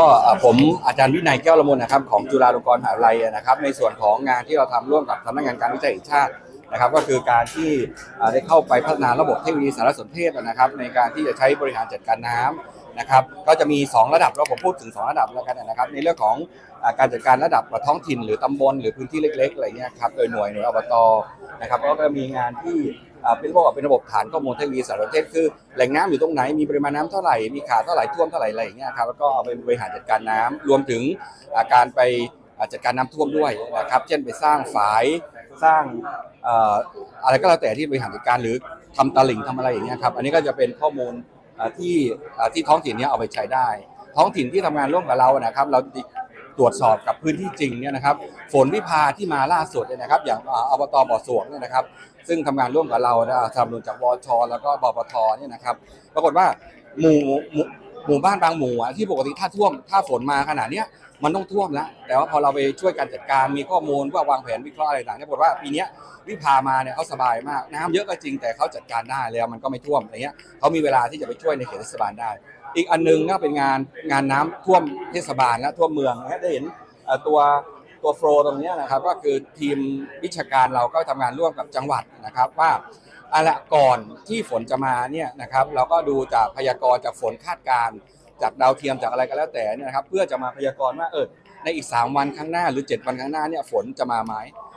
ก็ผมอาจารย์วินัยแก้วละมุนนะครับของจุฬาลงกรณ์มหาวิทยาลัยนะครับ ในส่วนของงานที่เราทำร่วมกับสำนักงานการวิจัยแห่งชาติ นะครับก็คือการที่ได้เข้าไปพัฒนาระบบเทคโนโลยีสารสนเทศนะครับในการที่จะใช้บริหารจัดการน้ำนะครับก็จะมี 2 ระดับเราผมพูดถึง 2 ระดับแล้วกันนะครับ ในเรื่องของอการจัดการระดับท้องถิ่นหรือตำบลหรือพื้นที่เล็กๆอะไรเงี้ยครับโดยหน่วยหน่วยอบตนะครับแล้วก็มีงานที่เป็นระบบเป็นระบบฐานข้อมูลเทคโนโลยีสารสนเทศคือแหล่งน้ำอยู่ตรงไหนมีปริมาณน้ำเท่าไหร่มีขาเท่าไหร่ท่วมเท่าไหร่อะไรอย่างเงี้ยครับแล้วก็เอาไปบริหารจัดการน้ำรวมถึงการไปจัดการน้ำท่วมด้วยนะครับเช่นไปสร้างฝาย สร้างอะไรก็แล้วแต่ที่บริหารจัดการหรือทำตลิ่งทำอะไรอย่างเงี้ยครับอันนี้ก็จะเป็นข้อมูลที่ที่ท้องถิ่นนี้เอาไปใช้ได้ ท้องถิ่นที่ทำงานร่วมกับเรานะครับ เราตรวจสอบกับพื้นที่จริงเนี่ยนะครับ ฝนวิพาที่มาล่าสุดเนี่ยนะครับ อย่างอบตบ่อสวงเนี่ยนะครับ ซึ่งทำงานร่วมกับเรานะสนับสนุนจากวชแล้วก็บปทเนี่ยนะครับ ปรากฏว่าหมู่ หมู่บ้านบางหมู่อะที่ปกติถ้าท่วมถ้าฝนมาขนาดเนี้ยมันต้องท่วมแล้วแต่ว่าพอเราไปช่วยการจัดการมีข้อมูลว่าวางแผนวิเคราะห์อะไรต่างๆเนี่ยปรากฏว่าปีเนี้ยวิพามาเนี่ยเขาสบายมากน้ำเยอะก็จริงแต่เขาจัดการได้แล้วมันก็ไม่ท่วมอะไรเงี้ยเขามีเวลาที่จะไปช่วยในเขตเทศบาลได้ อีกอันหนึงก็เป็นงานงานน้ำท่วมเทศบาลและท่วมเมืองนะฮะได้เห็นเอ่อตัว ตัวโฟลตรงเนี้ยนะครับก็คือทีมวิชาการเราก็ทำงานร่วมกับจังหวัดนะครับว่า อะละก่อนที่ฝนจะมาเนี่ยนะครับเราก็ดูจากพยากรณ์จากฝนคาดการณ์จากดาวเทียมจากอะไรก็แล้วแต่เนี่ยนะครับเพื่อจะมาพยากรณ์ว่าเออในอีก 3 วันข้างหน้าหรือ 7 วันข้างหน้าเนี่ยฝนจะมาไหม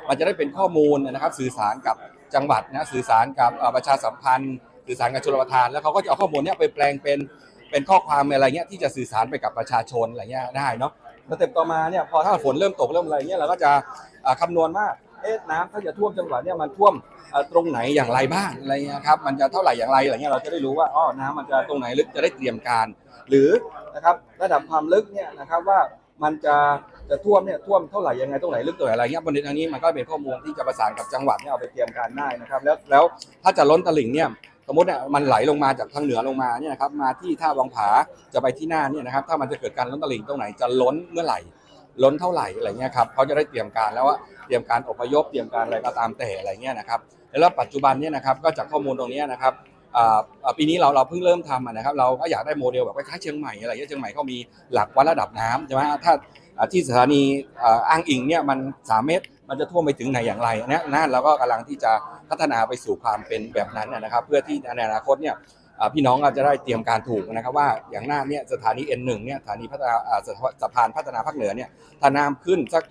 มันจะได้เป็นข้อมูลนะครับสื่อสารกับจังหวัดนะสื่อสารกับประชาสัมพันธ์สื่อสารกับชลประทาน แล้วเขาก็จะเอาข้อมูลเนี้ยไปแปลงเป็นเป็นข้อความอะไรเงี้ยที่จะสื่อสารไปกับประชาชนอะไรเงี้ยได้เนาะแล้วเต็มต่อมาเนี่ยพอถ้าฝนเริ่มตกเริ่มอะไรเงี้ยเราก็จะอ่าคำนวณว่า เอ๊ะน้ำถ้าจะท่วมจังหวัดเนี่ยมันท่วมตรงไหนอย่างไรบ้างอะไรเงี้ยครับมันจะเท่าไหร่อย่างไรอะไรเงี้ยเราจะได้รู้ว่าอ๋อน้ำมันจะตรงไหนลึกจะได้เตรียมการ หรือนะครับระดับความลึกเนี่ยนะครับว่ามันจะจะท่วมเนี่ยท่วมเท่าไหร่ยังไงตรงไหนลึกตรงไหนอะไรเงี้ยบนทางนี้มันก็เป็นข้อมูลที่จะประสานกับจังหวัดเนี่ยเอาไปเตรียมการได้นะครับ แล้วแล้วถ้าจะล้นตลิ่งเนี่ยสมมติเนี่ยมันไหลลงมาจากทางเหนือลงมาเนี่ยนะครับมาที่ท่าวังผาจะไปที่หน้าเนี่ยนะครับถ้ามันจะเกิดการล้นตลิ่งตรงไหนจะล้นเมื่อไหร่ ล้นเท่าไหร่อะไรเงี้ยครับเขาจะได้เตรียมการแล้วว่าเตรียมการอพยพเตรียมการอะไรก็ตามแต่อะไรเงี้ยนะครับแล้วปัจจุบันเนี่ยนะครับก็จากข้อมูลตรงนี้นะครับปีนี้เราเราเพิ่งเริ่มทำนะครับเราก็อยากได้โมเดลแบบคล้ายเชียงใหม่อะไรเงี้ยเชียงใหม่เขามีหลักวัดระดับน้ำใช่ไหมถ้าที่สถานีอ่าอ้างอิงเนี่ยมันสามเมตรมันจะท่วมไปถึงไหนอย่างไรอันเนี้ยนั่นเราก็กำลังที่จะพัฒนาไปสู่ความเป็นแบบนั้นนะครับ เพื่อที่ในอนาคตเนี่ย พี่น้องก็จะได้เตรียมการถูกนะครับว่าอย่างหน้าเนี่ยสถานี N1 เนี่ยสถานีพัฒนาสะพานพัฒนาภาคเหนือเนี่ยถ้าน้ำขึ้นสัก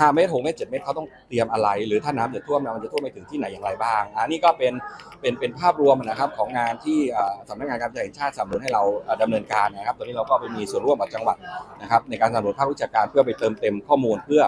5เมตร6เมตร7เมตรเขาต้องเตรียมอะไร หรือถ้าน้ำจะท่วมเนี่ยมันจะท่วมไปถึงที่ไหนอย่างไรบ้างอันนี้ก็เป็นเป็นเป็นภาพรวมนะครับของงานที่สำนักงานการจัยแห่งชาติสนับสนุนให้เราอ่าดำเนินการนะครับตอนนี้เราก็ไปมีส่วนร่วมกับจังหวัดนะครับในการสนับสนุนภาควิชาการเพื่อไปเติมเต็มข้อมูลเพื่อ